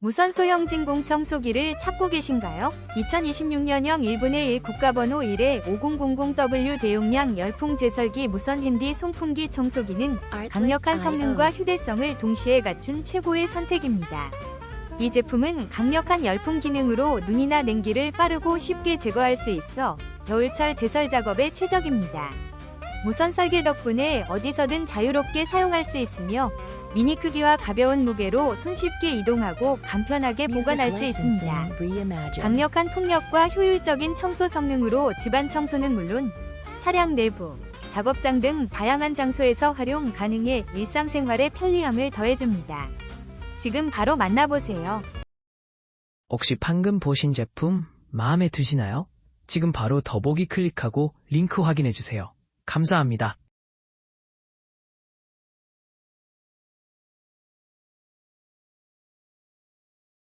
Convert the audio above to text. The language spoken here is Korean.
무선 소형 진공 청소기를 찾고 계신가요? 2026년형 1분의 1 국가번호 1의 5000W 대용량 열풍 제설기 무선 핸디 송풍기 청소기는 강력한 성능과 휴대성을 동시에 갖춘 최고의 선택입니다. 이 제품은 강력한 열풍 기능으로 눈이나 냉기를 빠르고 쉽게 제거할 수 있어 겨울철 제설 작업에 최적입니다. 무선 설계 덕분에 어디서든 자유롭게 사용할 수 있으며 미니 크기와 가벼운 무게로 손쉽게 이동하고 간편하게 보관할 수 있습니다. 강력한 풍력과 효율적인 청소 성능으로 집안 청소는 물론 차량 내부, 작업장 등 다양한 장소에서 활용 가능해 일상생활의 편리함을 더해줍니다. 지금 바로 만나보세요. 혹시 방금 보신 제품 마음에 드시나요? 지금 바로 더보기 클릭하고 링크 확인해 주세요. 감사합니다.